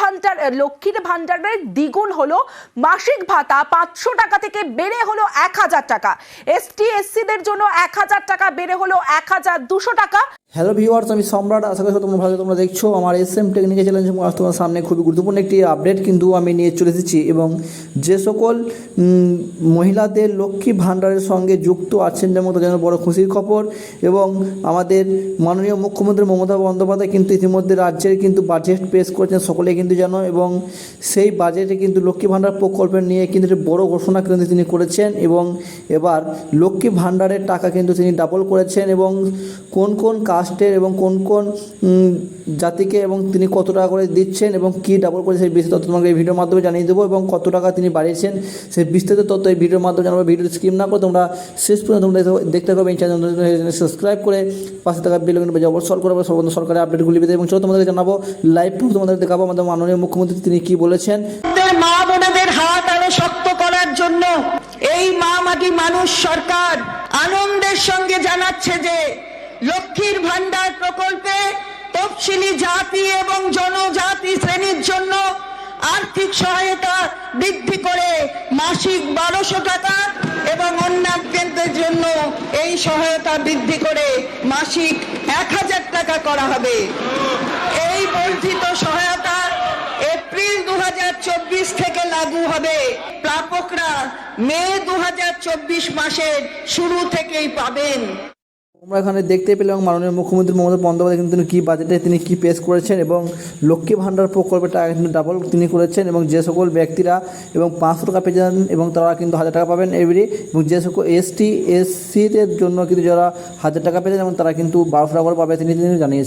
ভান্ডার লক্ষ্মীর ভান্ডারের দ্বিগুণ হলো মাসিক ভাতা পাঁচশো টাকা থেকে বেড়ে হলো এক হাজার টাকা। এসটি এসসিদের জন্য এক হাজার টাকা, বেড়ে হলো এক হাজার দুশো টাকা। হ্যালো ভিউয়ার্স আমি সম্রাট। আশা করি তোমরা ভালো তোমরা দেখছ আমার এস এম টেকনিক্যাল চ্যালেঞ্জ আজ তোমার সামনে খুবই গুরুত্বপূর্ণ একটি আপডেট কিন্তু আমি নিয়ে চলে এসেছি এবং যে সকল মহিলাদের লক্ষ্মী ভাণ্ডারের সঙ্গে যুক্ত আছেন যেমন জন্য বড় খুশির খবর এবং আমাদের মাননীয় মুখ্যমন্ত্রী মমতা বন্দ্যোপাধ্যায় কিন্তু ইতিমধ্যে রাজ্যের কিন্তু বাজেট পেশ করেছেন সকলে কিন্তু জানো এবং সেই বাজেটে কিন্তু লক্ষ্মী ভাণ্ডার প্রকল্পের নিয়ে কিন্তু একটি বড় ঘোষণা কিন্তু তিনি করেছেন এবং এবার লক্ষ্মী ভাণ্ডারের টাকা কিন্তু তিনি ডাবল করেছেন এবং কোন কোন কাস্টের এবং কোন কোন জাতিকে এবং তিনি কত টাকা করে দিচ্ছেন এবং কি ডাবল করে সেই বিস্তারিত তোমাকে এই ভিডিওর মাধ্যমে জানিয়ে দেবো এবং কত টাকা তিনি বাড়িয়েছেন সেই বিস্তারিত তথ্য এই ভিডিওর মাধ্যমে জানাব। ভিডিও স্কিম না করে তোমরা শেষ পর্যন্ত তোমরা দেখতে- পাবে এই চ্যানেল সাবস্ক্রাইব করে পাশে থাকা বিল বেজে অবসর করে সর্বন্ত সরকারের আপডেটগুলি পেতে। এবং চলো তোমাদেরকে জানাব লাইভ প্রুফ তোমাদের দেখাবো আমাদের মাননীয় মুখ্যমন্ত্রী তিনি কি বলেছেন। মা বোনেদের হাত আরও শক্ত করার জন্য এই মা মাটি মানুষ সরকার আনন্দের সঙ্গে জানাচ্ছে যে লক্ষ্মীর ভান্ডার প্রকল্পে তফসিলি জাতি এবং জনজাতি শ্রেণির জন্য আর্থিক সহায়তা বৃদ্ধি করে মাসিক বারোশো টাকা এবং অন্যান্যদের জন্য এই সহায়তা বৃদ্ধি করে মাসিক এক হাজার টাকা করা হবে। এই বর্ধিত সহায়তা এপ্রিল দু হাজার চব্বিশ থেকে লাগু হবে। প্রাপকরা মে দু হাজার চব্বিশ মাসের শুরু থেকেই পাবেন। তোমরা এখানে দেখতে পেলাম মাননীয় মুখ্যমন্ত্রী মমতা বন্দ্যোপাধ্যায় কিন্তু কী বাজেটে তিনি কী পেশ করেছেন এবং লক্ষ্মী ভাণ্ডার প্রকল্পের টাকা কিন্তু ডাবল তিনি করেছেন এবং যে সকল ব্যক্তিরা এবং পাঁচশো টাকা পেয়ে যান এবং তারা কিন্তু হাজার টাকা পাবেন এভরি এবং যে সকল এসটি এসসিদের জন্য কিন্তু যারা হাজার টাকা পেয়ে যান এবং তারা কিন্তু বারোশো টাকা করে পাবে তিনি তিনি জানিয়েছেন।